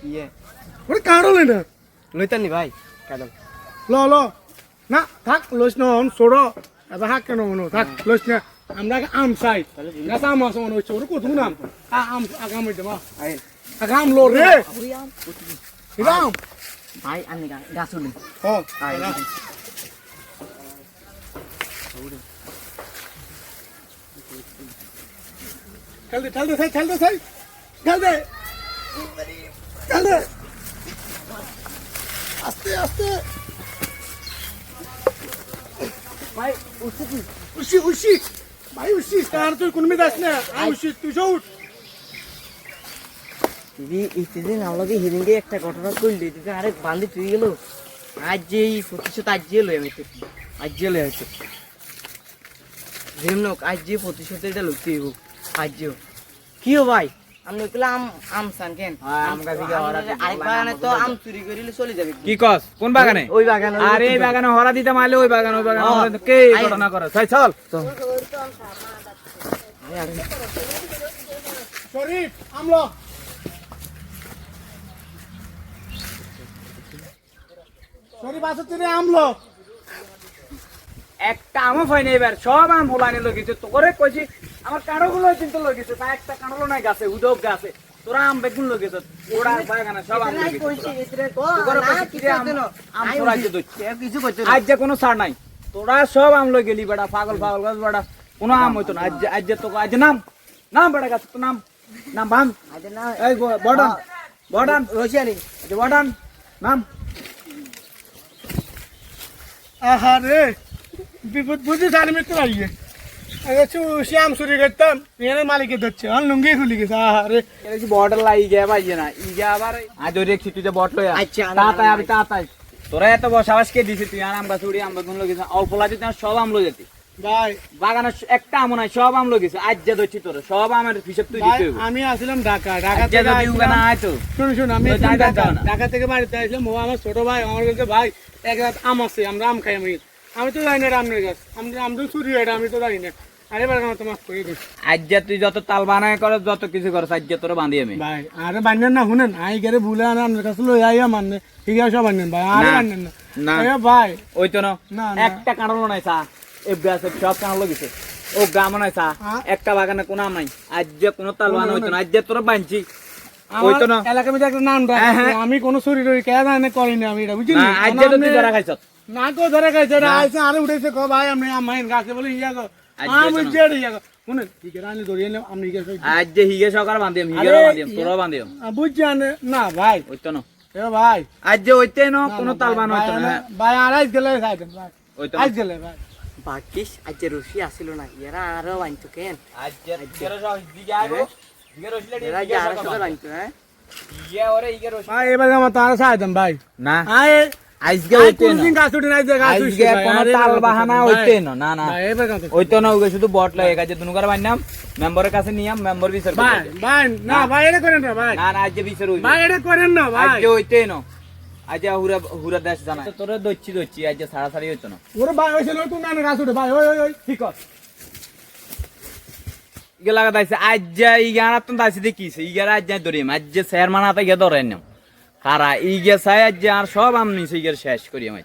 কি? ওরে কাড়লে না লইতেন নি ভাই কাদম ল ল। না থাক লইস না অন ছোড়ো এবার হাক কেন মনো থাক লইস না। আমরা আম চাই। গাছ আম আছে মনে হচ্ছে ওরে কত নাম আম? আগাম হইতে মা। আই আগাম লো রে। আম। ভাই আনি গা গাছ উঠি ও আই খেল দে খেল দে সাই দে সাই দে। আস্তে আস্তে ভাই উঠছে উশি উশি ভাই উশি তার তুই কোন মেয়ে না। আই উশি তুই যাও দিদি ইতিদিন আমাকে হিরিঙ্গে একটা ঘটনা করলি দিদি আরেক বান্ধি তুই গেল। আজ যে এই প্রতিশোধ আজ যে লই আমি তো আজ যে লই হচ্ছে যেমন হোক, আজ যে প্রতিশোধ এটা লইতে হইব আজ যে হোক। কি ভাই? আমি কইলাম আম আম সান কেন? আম গাছ থেকে হরা আরেক বাগানে তো আম চুরি করিলে চলে যাবে কি? কস? কোন বাগানে? ওই বাগানে আরে এই বাগানে। হরা দিতে মারলে ওই বাগানে ওই বাগানে কে ঘটনা করে? তাই চল। শরীফ আমলো শরীফ আছে আমলো একটা আমও পাইনি এবার সব আম ফুলানি লগেছে তোরে কইছি আমার কাঁড়ো গুলো কিন্তু লগেছে তা একটা কাঁড়ো নাই গাছে উদক গাছে। তোরা আম বেগুন লগেছে ওরা বাগানে সব আম আজ যে কোনো ছাড় নাই। তোরা সব আম লই গেলি বেটা পাগল পাগল গাছ বেটা। কোনো আম হইতো না। আজ আজ যে তোকে আজ নাম নাম বেটা গাছ তো নাম নাম না এই বড়ান। বড়ান। রশিয়ানি বড়ান। নাম। আহারে। বিপদ বুঝি আচ্ছা চুরি করতাম এর মালিকে ধরছে আর লুঙ্গি খুলি গেছে গে পাইছে না ই আবার আজ ওই রেখছি তুই যে বট লয়া আচ্ছা, না, তাতাই আমি তাতাই তোরা এত বসাবাস কে দিছিস তুই? আর আম গাছ উড়ি আম বেগুন লগেছে অল্প লাগে তুই সব আম লই যেতি ভাই। বাগানে একটা আম নাই সব আম লগেছে আজ যে ধরছি তোর সব আমের হিসাব তুই দিতে আমি আসলাম ঢাকা। থেকে যদি না আইছিলাম- আয় তো। শুনুন শুনুন আমি ঢাকা থেকে বাড়িতে আসলাম। ও আমার ছোট ভাই আমার কাছে ভাই এক রাত আম আছে আমরা আম খাই আমি। আমি তো জানি না আমনের গাছ চুরি আমি তো জানি না। আরে তোমার তুই যত তাল বানায় করস যত কিছু করস তোর আমি। ভাই আরে বান্নেন না শুনেন। আই গেলে ভুলে আনা আপনার কাছে লই আইয়া ঠিক আছে বান্নেন ভাই। আরে না। না। না। এ ভাই। ওই তো না। একটা কাঁড়লো নাই চা। এ গাছে সব কাঁড়লো গেছে। ও গ্রাম নাই চা। একটা বাগানে কোনো আম নাই। কোনো তাল বানা হইতো না। আজ যে তোর বানছি ওই তো না। এলাকার মধ্যে একটা নাম হ্যাঁ, হ্যাঁ। আমি কোনো চুরি টুরি কে জানে করিনি আমি এটা বুঝলি না তো তুই ধরা না কো ধরে এটা আইছে আরে উঠেছে কো ভাই আমি আমার গাছে বলে ইয়া গো। আজ আমি জেড ইয়া গো। ঠিক আছে আমি ধরিয়ে নিলাম আমি গেছে আজ যে হিগে সকার বান্ধিম হিগের আরে, বান্ধিম তোরও বান্ধিম বুঝছেন না ভাই। ওই তো না। এ ভাই। আজ যে ওইতে না কোনো না, তাল ভাই, বানা হইতো ভাই, না ভাই আর আইস গেলে খাইতেন ভাই। ওই তো আইস গেলে ভাই। বাকিস আজ যে রশি আসিল না এরা আরও বানতো কেন? আজ যে হিগের সব দিকে আইবো হিগের রসিলে এরা যে আরও সব বানতো হ্যাঁ? হিগে ওরে হিগের রসি। ভাই এবার আমার তার খাইতেন ভাই। না। আয় আজকে ওইতে কোনদিন না। গাছ উঠে নাই যে গাছ আজকে কোনো তাল বাহানা না না না না। ওকে শুধু বট লাগে কাজে দুনুকার বান্নাম মেম্বারের কাছে নিয়াম মেম্বার বিচার করবে। ভাই ভাই না ভাই এটা করেন না ভাই। না না আজ বিচার হইবে। ভাই এটা করেন না ভাই। আজ হইতে না। আজ হুরা হুরা দেশ জানা তোরে দচ্ছি দচ্ছি আজ সারা সারি হইতো না। ওরে ভাই হইছে নতুন না গাছ উঠে? ভাই ওই ওই ওই। ঠিক আছে ইগে লাগা দাইছে আজ যে ইগার তো দাইছে দেখিছে ইগার আজ যে ধরিম। আজ যে স্যার মানাতে গিয়ে ধরেন নাম। কারা ইগে আজ যে আর সব আমি সিগের শেষ করি আমি